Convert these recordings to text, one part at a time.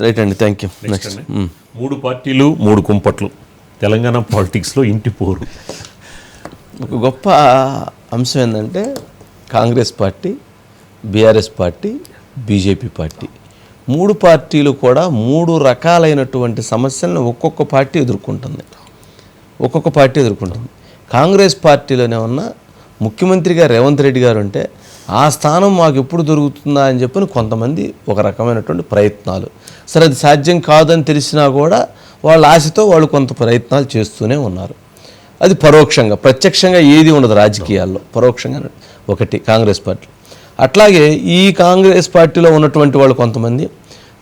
Right అండి thank you next. మూడు పార్టీలు మూడు కుంపట్లు. తెలంగాణ పాలిటిక్స్లో ఇంటి పోరు. ఒక గొప్ప అంశం ఏంటంటే Congress party BRS party BJP party. మూడు పార్టీలు కూడా మూడు రకాలైనటువంటి సమస్యలను ఒక్కొక్క పార్టీ ఎదుర్కొంటుంది. ఒక్కొక్క పార్టీ ఎదుర్కొంటుంది. కాంగ్రెస్ పార్టీలోనే ఉన్న ముఖ్యమంత్రిగా రేవంత్ రెడ్డి గారు ఉంటే ఆ స్థానం మాకు ఎప్పుడు దొరుకుతుందా అని చెప్పని కొంతమంది ఒక రకమైనటువంటి ప్రయత్నాలు. సరే అది సాధ్యం కాదని తెలిసినా కూడా వాళ్ళ ఆశతో వాళ్ళు కొంత ప్రయత్నాలు చేస్తూనే ఉన్నారు. అది పరోక్షంగా ప్రత్యక్షంగా ఏది ఉండదు రాజకీయాల్లో. పరోక్షంగా ఒకటి కాంగ్రెస్ పార్టీ. అట్లాగే ఈ కాంగ్రెస్ పార్టీలో ఉన్నటువంటి వాళ్ళు కొంతమంది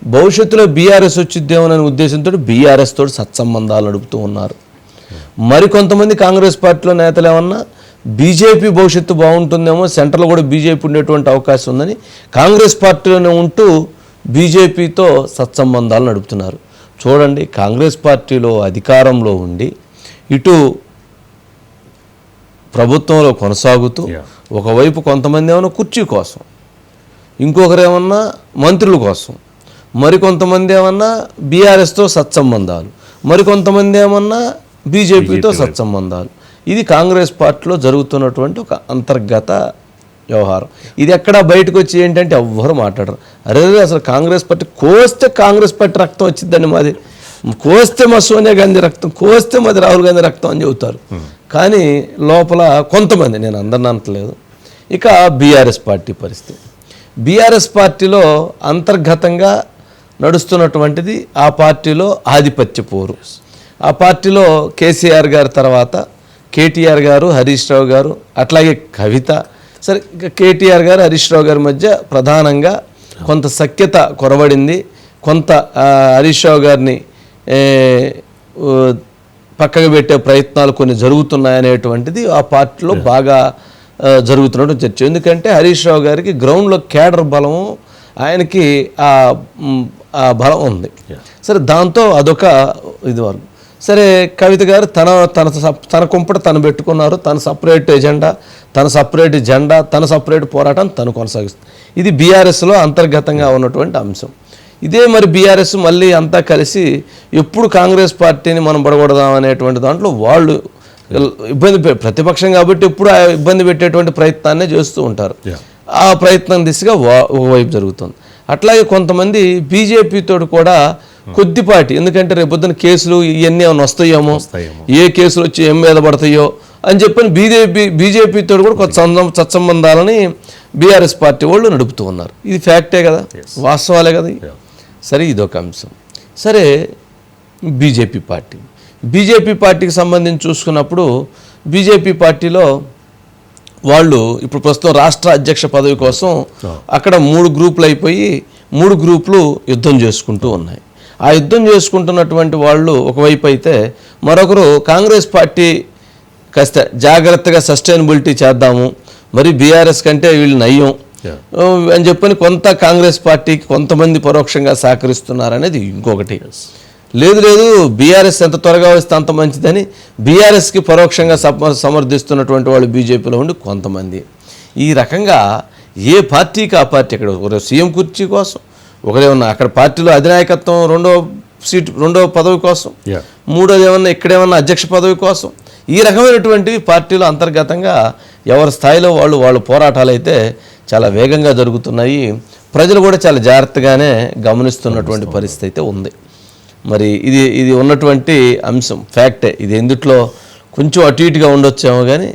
భవిష్యత్తులో బీఆర్ఎస్ వచ్చిద్దేమోననే ఉద్దేశంతో బీఆర్ఎస్ తోటి సత్సంబంధాలు నడుపుతూ ఉన్నారు. మరికొంతమంది కాంగ్రెస్ పార్టీలో నేతలు ఏమన్నా బీజేపీ భవిష్యత్తు బాగుంటుందేమో సెంట్రల్ కూడా బీజేపీ ఉండేటువంటి అవకాశం ఉందని కాంగ్రెస్ పార్టీలోనే ఉంటూ బీజేపీతో సత్సంబంధాలు నడుపుతున్నారు. చూడండి కాంగ్రెస్ పార్టీలో అధికారంలో ఉండి ఇటు ప్రభుత్వంలో కొనసాగుతూ. ఒకవైపు కొంతమంది ఏమన్నా కుర్చీ కోసం ఇంకొకరు ఏమన్నా మంత్రుల కోసం మరికొంతమంది ఏమన్నా బీఆర్ఎస్తో సత్సంబంధాలు మరికొంతమంది ఏమన్నా బీజేపీతో సత్సంబంధాలు. ఇది కాంగ్రెస్ పార్టీలో జరుగుతున్నటువంటి ఒక అంతర్గత వ్యవహారం. ఇది ఎక్కడ బయటకు వచ్చి ఏంటంటే ఎవ్వరు మాట్లాడరు. అరే అసలు కాంగ్రెస్ పార్టీ కోస్తే కాంగ్రెస్ పార్టీ రక్తం వచ్చిందని మాది. కోస్తే మా సోనియా గాంధీ రక్తం కోస్తే మాది రాహుల్ గాంధీ రక్తం అని చెబుతారు. కానీ లోపల కొంతమంది నేను అందరిని అనట్లేదు. ఇక బీఆర్ఎస్ పార్టీ పరిస్థితి. బీఆర్ఎస్ పార్టీలో అంతర్గతంగా నడుస్తున్నటువంటిది ఆ పార్టీలో ఆధిపత్య పోరు. ఆ పార్టీలో కేసీఆర్ గారి తర్వాత కేటీఆర్ గారు హరీష్ రావు గారు అట్లాగే కవిత. సరే కేటీఆర్ గారు హరీష్ రావు గారి మధ్య ప్రధానంగా కొంత సఖ్యత కొరబడింది కొంత హరీష్ రావు గారిని పక్కకు పెట్టే ప్రయత్నాలు కొన్ని జరుగుతున్నాయనేటువంటిది ఆ పార్టీలో బాగా జరుగుతున్నట్టు చర్చ. ఎందుకంటే హరీష్ రావు గారికి గ్రౌండ్లో కేడర్ బలము ఆయనకి ఆ బలం ఉంది. సరే దాంతో అదొక ఇది వరకు. సరే కవిత గారు తన తన సప్- తన కుంపట తను పెట్టుకున్నారు. తన సపరేట్ ఎజెండా తన సపరేట్ జెండా తన సపరేట్ పోరాటం తను కొనసాగిస్తుంది. ఇది బీఆర్ఎస్లో అంతర్గతంగా ఉన్నటువంటి అంశం. ఇదే మరి బీఆర్ఎస్ మళ్ళీ అంతా కలిసి ఎప్పుడు కాంగ్రెస్ పార్టీని మనం పడగొడదాం అనేటువంటి దాంట్లో వాళ్ళు ఇబ్బంది పె- ప్రతిపక్షం కాబట్టి ఎప్పుడు ఆ ఇబ్బంది పెట్టేటువంటి ప్రయత్నాన్నే చేస్తూ ఉంటారు. ఆ ప్రయత్నం దిశగా వా- ఒకవైపు జరుగుతుంది. అట్లాగే కొంతమంది బీజేపీతో కూడా కొద్దిపాటి. ఎందుకంటే రేపొద్దున కేసులు ఇవన్నీ ఏమైనా వస్తాయేమో. ఏ కేసులు వచ్చి ఏం మీద పడతాయో? అని చెప్పని బీజేపీ బీజేపీతో కూడా కొంత సత్సంబంధాలని బీఆర్ఎస్ పార్టీ వాళ్ళు నడుపుతూ ఉన్నారు. ఇది ఫ్యాక్టే కదా? వాస్తవాలే కదా. సరే ఇదొక అంశం. సరే బీజేపీ పార్టీ. బీజేపీ పార్టీకి సంబంధించి చూసుకున్నప్పుడు బీజేపీ పార్టీలో వాళ్ళు ఇప్పుడు ప్రస్తుతం రాష్ట్ర అధ్యక్ష పదవి కోసం అక్కడ మూడు గ్రూపులు అయిపోయి మూడు గ్రూపులు యుద్ధం చేసుకుంటూ ఉన్నాయి. ఆ యుద్ధం చేసుకుంటున్నటువంటి వాళ్ళు ఒకవైపు అయితే మరొకరు కాంగ్రెస్ పార్టీ కాస్త జాగ్రత్తగా సస్టైనబిలిటీ చేద్దాము మరి బీఆర్ఎస్ కంటే వీళ్ళు నయ్యం. అని చెప్పని కొంత కాంగ్రెస్ పార్టీకి కొంతమంది పరోక్షంగా సహకరిస్తున్నారనేది ఇంకొకటి. లేదు లేదు బీఆర్ఎస్ ఎంత త్వరగా వస్తే అంత మంచిదని బీఆర్ఎస్కి పరోక్షంగా సమ సమర్థిస్తున్నటువంటి వాళ్ళు బీజేపీలో ఉండి కొంతమంది. ఈ రకంగా ఏ పార్టీకి ఆ పార్టీ అక్కడ సీఎం కుర్చీ కోసం ఒకరేమన్నా అక్కడ పార్టీలో అధినాయకత్వం రెండో సీటు రెండో పదవి కోసం. మూడోది ఏమన్నా ఇక్కడేమన్నా అధ్యక్ష పదవి కోసం ఈ రకమైనటువంటి పార్టీలు అంతర్గతంగా ఎవరి స్థాయిలో వాళ్ళు వాళ్ళ పోరాటాలు అయితే చాలా వేగంగా జరుగుతున్నాయి. ప్రజలు కూడా చాలా జాగ్రత్తగానే గమనిస్తున్నటువంటి పరిస్థితి అయితే ఉంది. మరి ఇది ఇది ఉన్నటువంటి అంశం ఫ్యాక్టే. ఇది ఎందుట్లో కొంచెం అటు ఇటుగా ఉండొచ్చేమో కానీ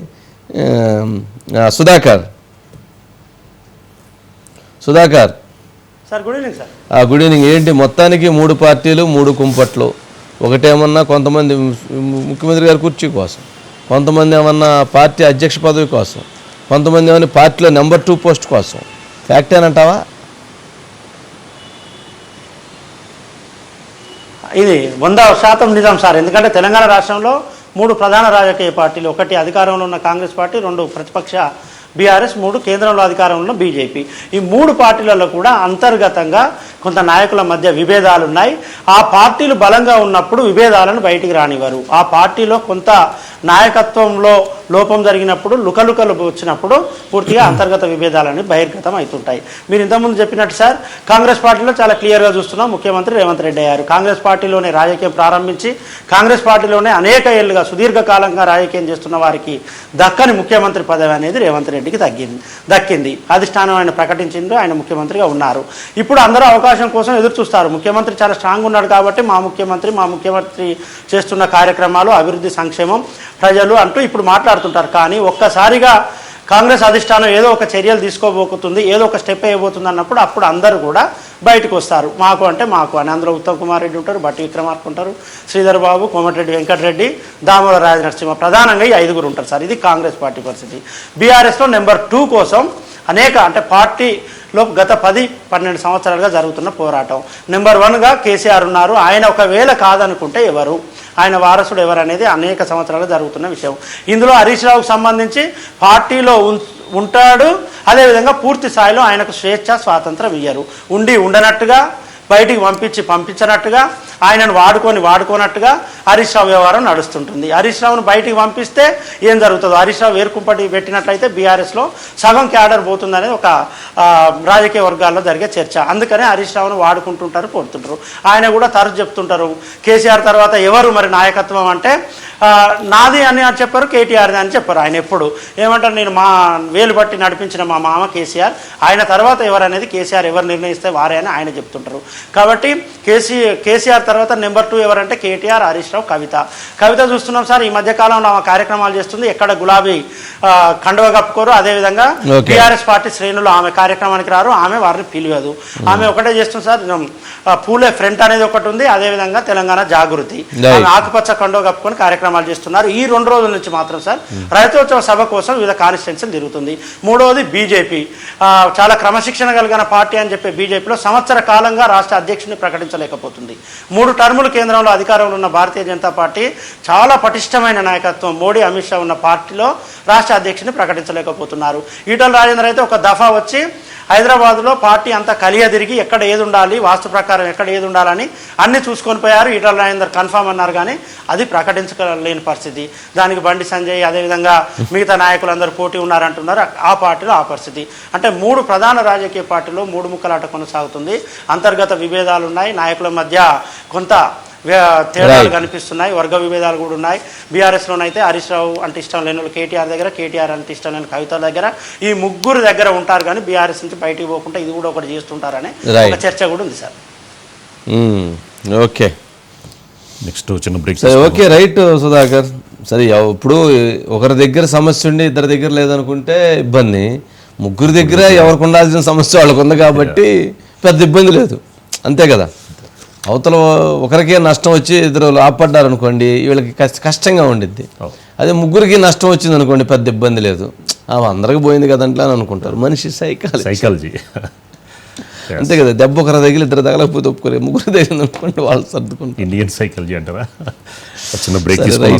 Sudhakar. Sudhakar. Sir good evening sir good evening ఏంటి? మొత్తానికి మూడు పార్టీలు మూడు కుంపట్లు. ఒకటేమన్నా కొంతమంది ముఖ్యమంత్రి గారి కుర్చీ కోసం. కొంతమంది ఏమన్నా పార్టీ అధ్యక్ష పదవి కోసం. కొంతమంది ఏమన్నా పార్టీలో నెంబర్ టూ పోస్ట్ కోసం. ఫ్యాక్టేనంటావా ఇది వంద శాతం నిజం సార్. ఎందుకంటే తెలంగాణ రాష్ట్రంలో మూడు ప్రధాన రాజకీయ పార్టీలు ఒకటి అధికారంలో ఉన్న కాంగ్రెస్ పార్టీ రెండు ప్రతిపక్ష బీఆర్ఎస్ మూడు కేంద్రంలో అధికారంలో బీజేపీ. ఈ మూడు పార్టీలలో కూడా అంతర్గతంగా కొంత నాయకుల మధ్య విభేదాలు ఉన్నాయి ఆ పార్టీలు బలంగా ఉన్నప్పుడు విభేదాలను బయటికి రానివ్వరు. ఆ పార్టీలో కొంత నాయకత్వంలో లోపం జరిగినప్పుడు లుకలుకలు వచ్చినప్పుడు పూర్తిగా అంతర్గత విభేదాలని బహిర్గతం అవుతుంటాయి. మీరు ఇంతకుముందు చెప్పినట్టు సార్ కాంగ్రెస్ పార్టీలో చాలా క్లియర్గా చూస్తున్నాం ముఖ్యమంత్రి రేవంత్ రెడ్డి అయ్యారు. కాంగ్రెస్ పార్టీలోనే రాజకీయం ప్రారంభించి కాంగ్రెస్ పార్టీలోనే అనేక ఏళ్ళుగా సుదీర్ఘకాలంగా రాజకీయం చేస్తున్న వారికి దక్కని ముఖ్యమంత్రి పదవి అనేది రేవంత్ రెడ్డికి తగ్గింది దక్కింది. అధిష్టానం ఆయన ప్రకటించింది ఆయన ముఖ్యమంత్రిగా ఉన్నారు. ఇప్పుడు అందరూ అవకాశం కోసం ఎదురు చూస్తారు. ముఖ్యమంత్రి చాలా స్ట్రాంగ్ ఉన్నాడు కాబట్టి మా ముఖ్యమంత్రి మా ముఖ్యమంత్రి చేస్తున్న కార్యక్రమాలు అభివృద్ధి సంక్షేమం ప్రజలు అంటూ ఇప్పుడు మాట్లాడుతుంటారు. కానీ ఒక్కసారిగా కాంగ్రెస్ అధిష్టానం ఏదో ఒక చర్యలు తీసుకోబోతుంది ఏదో ఒక స్టెప్ వేయబోతుంది అన్నప్పుడు అప్పుడు అందరూ కూడా బయటకు వస్తారు. మాకు అంటే మాకు అని అందులో ఉత్తమ్ కుమార్ రెడ్డి ఉంటారు బట్టి విక్రమార్క ఉంటారు శ్రీధర్ బాబు కోమటిరెడ్డి వెంకటరెడ్డి దామోదర రాజనరసింహ ప్రధానంగా ఈ ఐదుగురు ఉంటారు సార్. ఇది కాంగ్రెస్ పార్టీ పరిస్థితి. బీఆర్ఎస్లో నెంబర్ టూ కోసం అనేక అంటే పార్టీ లోపు గత పది పన్నెండు సంవత్సరాలుగా జరుగుతున్న పోరాటం. నెంబర్ వన్గా కేసీఆర్ ఉన్నారు. ఆయన ఒకవేళ కాదనుకుంటే ఎవరు? ఆయన వారసుడు ఎవరనేది అనేక సంవత్సరాలు జరుగుతున్న విషయం. ఇందులో హరీష్ రావుకు సంబంధించి పార్టీలో ఉం- ఉంటాడు. అదేవిధంగా పూర్తి స్థాయిలో ఆయనకు స్వేచ్ఛ స్వాతంత్రం ఇయ్యరు. ఉండి ఉండనట్టుగా బయటికి పంపించి పంపించనట్టుగా ఆయనను వాడుకొని వాడుకోనట్టుగా హరీష్ రావు వ్యవహారం నడుస్తుంటుంది. హరీష్ రావును బయటికి పంపిస్తే ఏం జరుగుతుందో? హరీష్ రావు వేరుకుంపటి పెట్టినట్లయితే బీఆర్ఎస్లో సగం క్యాడర్ పోతుంది అనేది ఒక రాజకీయ వర్గాల్లో జరిగే చర్చ. అందుకనే హరీష్ రావును వాడుకుంటుంటారు కోరుతుంటారు ఆయన కూడా తరచు చెప్తుంటారు కేసీఆర్ తర్వాత ఎవరు మరి నాయకత్వం అంటే నాది అని అని చెప్పారు కేటీఆర్ది అని చెప్పారు ఆయన ఎప్పుడు. ఏమంటారు నేను మా వేలు బట్టి నడిపించిన మా మామ కేసీఆర్ ఆయన తర్వాత ఎవరు అనేది కేసీఆర్ ఎవరు నిర్ణయిస్తే వారే అని ఆయన చెప్తుంటారు. కాబట్టి కేసీ కేసీఆర్ తర్వాత నెంబర్ టూ ఎవరంటే కేటీఆర్ హరీష్ రావు కవిత. కవిత చూస్తున్నాం సార్ ఈ మధ్య కాలంలో ఆమె కార్యక్రమాలు చేస్తుంది. ఎక్కడ గులాబీ కండువ కప్పుకోరు. అదేవిధంగా. టీఆర్ఎస్ పార్టీ శ్రేణులు ఆమె కార్యక్రమానికి రారు. ఆమె వారిని పిలియదు. ఆమె ఒకటే చేస్తుంది సార్ పూలే ఫ్రంట్ అనేది ఒకటి ఉంది. అదేవిధంగా తెలంగాణ జాగృతి. ఆకుపచ్చ కండో కప్పుకొని కార్యక్రమాలు చేస్తున్నారు. ఈ రెండు రోజుల నుంచి మాత్రం సార్ రైతోత్సవ సభ కోసం వివిధ కాన్స్టిట్యున్సీలు తిరుగుతుంది. మూడవది బీజేపీ. చాలా క్రమశిక్షణ కలిగిన పార్టీ అని చెప్పే బీజేపీలో సంవత్సర కాలంగా రాష్ట్ర అధ్యక్షుడిని ప్రకటించలేకపోతుంది. మూడు టర్ములు కేంద్రంలో అధికారంలో ఉన్న భారతీయ జనతా పార్టీ చాలా పటిష్టమైన నాయకత్వం. మోడీ అమిత్ షా ఉన్న పార్టీలో రాష్ట్ర అధ్యక్షుడిని ప్రకటించలేకపోతున్నారు. ఈటల రాజేందర్ అయితే ఒక దఫా వచ్చి హైదరాబాద్లో పార్టీ అంతా కలియ తిరిగి ఎక్కడ ఏది ఉండాలి వాస్తు ప్రకారం ఎక్కడ ఏది ఉండాలని అన్ని చూసుకొని పోయారు. ఈటల రాజేందర్ కన్ఫామ్ అన్నారు కానీ అది ప్రకటించలేని పరిస్థితి. దానికి బండి సంజయ్ అదేవిధంగా మిగతా నాయకులందరూ పోటీ ఉన్నారంటున్నారు. ఆ పార్టీలో ఆ పరిస్థితి. అంటే మూడు ప్రధాన రాజకీయ పార్టీలో మూడు ముక్కలాట కొనసాగుతుంది. అంతర్గత విభేదాలు ఉన్నాయి నాయకుల మధ్య కొంత తేడాలు. కనిపిస్తున్నాయి వర్గ విభేదాలు కూడా ఉన్నాయి. బీఆర్ఎస్లోనైతే హరీష్ రావు అంటే ఇష్టం లేని వాళ్ళు కేటీఆర్ దగ్గర కేటీఆర్ అంటే ఇష్టం లేని కవిత దగ్గర. ఈ ముగ్గురు దగ్గర ఉంటారు కానీ బీఆర్ఎస్ నుంచి బయటికి పోకుండా ఇది కూడా ఒకటి చేస్తుంటారని. ఒక చర్చ కూడా ఉంది సార్. ఓకే నెక్స్ట్ చిన్న బ్రేక్ సరే ఓకే రైట్ సుధాకర్. సరే ఇప్పుడు ఒకరి దగ్గర సమస్య ఉండి ఇద్దరి దగ్గర లేదనుకుంటే ఇబ్బంది. ముగ్గురు దగ్గర ఎవరికి ఉండాల్సిన సమస్య వాళ్ళకు ఉంది కాబట్టి పెద్ద ఇబ్బంది లేదు. అంతే కదా? అవతల ఒకరికే నష్టం వచ్చి ఇద్దరు లాభపడ్డారు అనుకోండి వీళ్ళకి కష్ట కష్టంగా ఉండిద్ది. అదే ముగ్గురికి నష్టం వచ్చింది అనుకోండి పెద్ద ఇబ్బంది లేదు. అందరికి పోయింది కదంట్లా అని అనుకుంటారు. మనిషి సైకాలజీ సైకాలజీ అంతే కదా దెబ్బ ఒకరి తగిలి ఇద్దరు తగలకపోతే ఒప్పుకోలేదు ముగ్గురు తగిలింది అనుకోండి వాళ్ళు సర్దుకుంటారు. ఇండియన్ సైకాలజీ అంటారా? చిన్న బ్రేక్